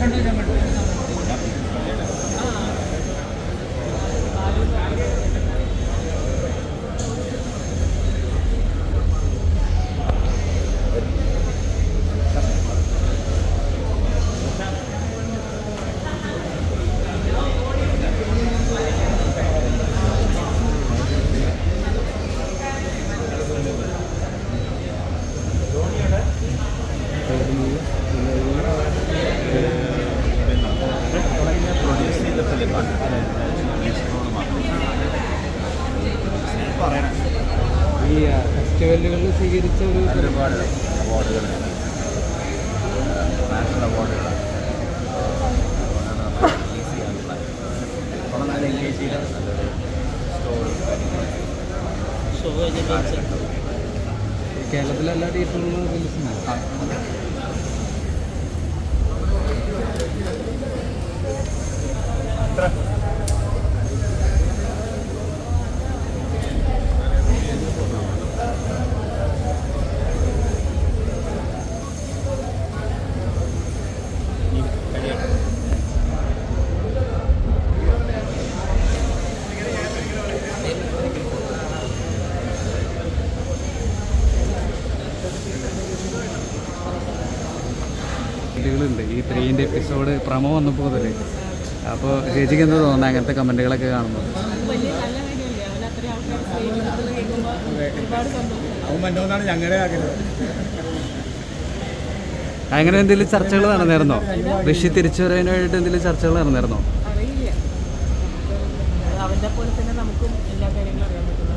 ಕಂಡು ഈ ഫെസ്റ്റിവലുകളിൽ സ്വീകരിച്ച ഒരു ഒരുപാട് അവാർഡുകൾ നാഷണൽ അവാർഡുകൾ അതുകൊണ്ടാണ് നമ്മൾ റിലീസ് ചെയ്യാൻ പ്ലാൻ അപ്പോൾ നല്ല എൻഗേജ് ചെയ്ത് നല്ലൊരു സ്റ്റോറി കേരളത്തിലെ എല്ലാ തിയേറ്ററുകളിലും റിലീസുണ്ട് കമന്റുകളുണ്ട്. ഈ ത്രീന്റെ എപ്പിസോഡ് പ്രമോ വന്നപ്പോൾ മുതലേ. അപ്പോൾ ചേച്ചിക്ക് എന്താ തോന്നുന്നത് അങ്ങനത്തെ കമന്റുകളൊക്കെ കാണുമ്പോൾ? ആഗ്രഹം. അങ്ങനെ എന്തെങ്കിലും ചർച്ചകൾ നടന്നിരുന്നോ? ഋഷി തിരിച്ചു വരാനായിട്ട് എന്തെങ്കിലും ചർച്ചകൾ നടന്നിരുന്നോ? അവന്റെ പോലെ തന്നെ നമുക്കും എല്ലാ കാര്യങ്ങളും അറിയാൻ പറ്റുന്നു